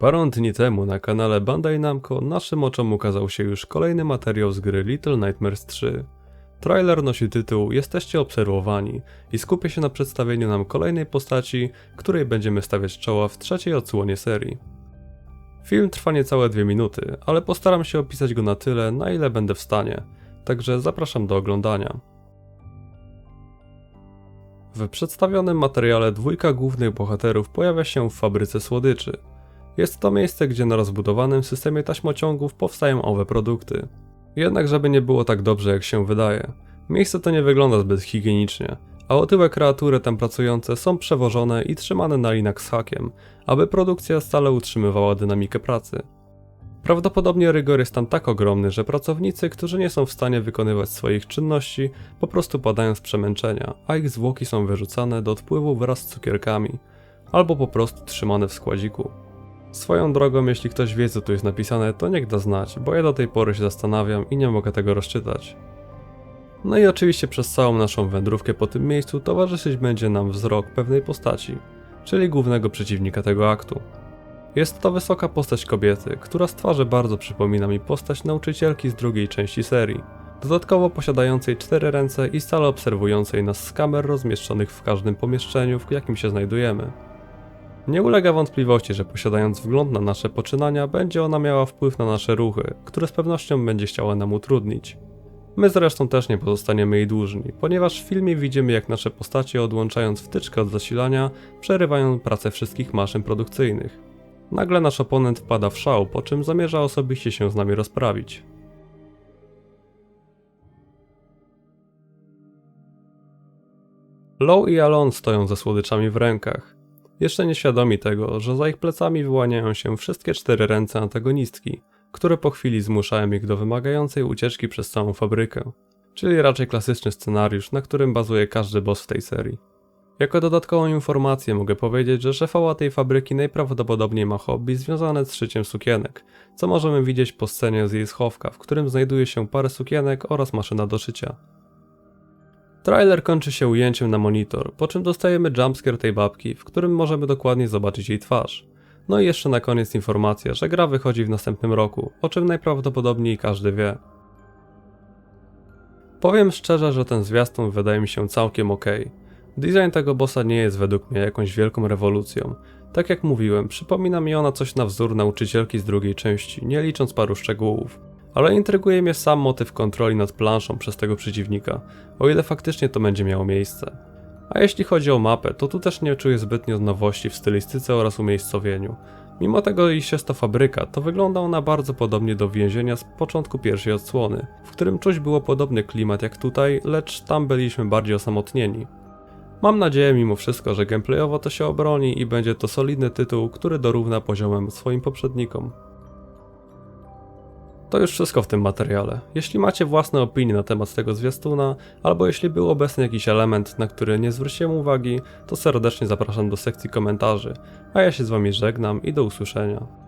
Parę dni temu na kanale Bandai Namco naszym oczom ukazał się już kolejny materiał z gry Little Nightmares 3. Trailer nosi tytuł Jesteście obserwowani i skupia się na przedstawieniu nam kolejnej postaci, której będziemy stawiać czoła w trzeciej odsłonie serii. Film trwa niecałe dwie minuty, ale postaram się opisać go na tyle, na ile będę w stanie, także zapraszam do oglądania. W przedstawionym materiale dwójka głównych bohaterów pojawia się w fabryce słodyczy. Jest to miejsce, gdzie na rozbudowanym systemie taśmociągów powstają owe produkty. Jednak żeby nie było tak dobrze jak się wydaje. Miejsce to nie wygląda zbyt higienicznie, a otyłe kreatury tam pracujące są przewożone i trzymane na linach z hakiem, aby produkcja stale utrzymywała dynamikę pracy. Prawdopodobnie rygor jest tam tak ogromny, że pracownicy, którzy nie są w stanie wykonywać swoich czynności, po prostu padają z przemęczenia, a ich zwłoki są wyrzucane do odpływu wraz z cukierkami, albo po prostu trzymane w składziku. Swoją drogą, jeśli ktoś wie co tu jest napisane, to niech da znać, bo ja do tej pory się zastanawiam i nie mogę tego rozczytać. No i oczywiście przez całą naszą wędrówkę po tym miejscu towarzyszyć będzie nam wzrok pewnej postaci, czyli głównego przeciwnika tego aktu. Jest to wysoka postać kobiety, która z twarzy bardzo przypomina mi postać nauczycielki z drugiej części serii, dodatkowo posiadającej cztery ręce i stale obserwującej nas z kamer rozmieszczonych w każdym pomieszczeniu, w jakim się znajdujemy. Nie ulega wątpliwości, że posiadając wgląd na nasze poczynania, będzie ona miała wpływ na nasze ruchy, które z pewnością będzie chciała nam utrudnić. My zresztą też nie pozostaniemy jej dłużni, ponieważ w filmie widzimy jak nasze postacie odłączając wtyczkę od zasilania, przerywają pracę wszystkich maszyn produkcyjnych. Nagle nasz oponent wpada w szał, po czym zamierza osobiście się z nami rozprawić. Low i Alon stoją ze słodyczami w rękach. Jeszcze nieświadomi tego, że za ich plecami wyłaniają się wszystkie cztery ręce antagonistki, które po chwili zmuszają ich do wymagającej ucieczki przez całą fabrykę. Czyli raczej klasyczny scenariusz, na którym bazuje każdy boss w tej serii. Jako dodatkową informację mogę powiedzieć, że szefowa tej fabryki najprawdopodobniej ma hobby związane z szyciem sukienek, co możemy widzieć po scenie z jej schowka, w którym znajduje się parę sukienek oraz maszyna do szycia. Trailer kończy się ujęciem na monitor, po czym dostajemy jumpscare tej babki, w którym możemy dokładnie zobaczyć jej twarz. No i jeszcze na koniec informacja, że gra wychodzi w następnym roku, o czym najprawdopodobniej każdy wie. Powiem szczerze, że ten zwiastun wydaje mi się całkiem ok. Design tego bossa nie jest według mnie jakąś wielką rewolucją. Tak jak mówiłem, przypomina mi ona coś na wzór nauczycielki z drugiej części, nie licząc paru szczegółów. Ale intryguje mnie sam motyw kontroli nad planszą przez tego przeciwnika, o ile faktycznie to będzie miało miejsce. A jeśli chodzi o mapę, to tu też nie czuję zbytnio nowości w stylistyce oraz umiejscowieniu. Mimo tego, iż jest to fabryka, to wygląda ona bardzo podobnie do więzienia z początku pierwszej odsłony, w którym czuć było podobny klimat jak tutaj, lecz tam byliśmy bardziej osamotnieni. Mam nadzieję mimo wszystko, że gameplayowo to się obroni i będzie to solidny tytuł, który dorówna poziomem swoim poprzednikom. To już wszystko w tym materiale. Jeśli macie własne opinie na temat tego zwiastuna, albo jeśli był obecny jakiś element, na który nie zwróciłem uwagi, to serdecznie zapraszam do sekcji komentarzy, a ja się z wami żegnam i do usłyszenia.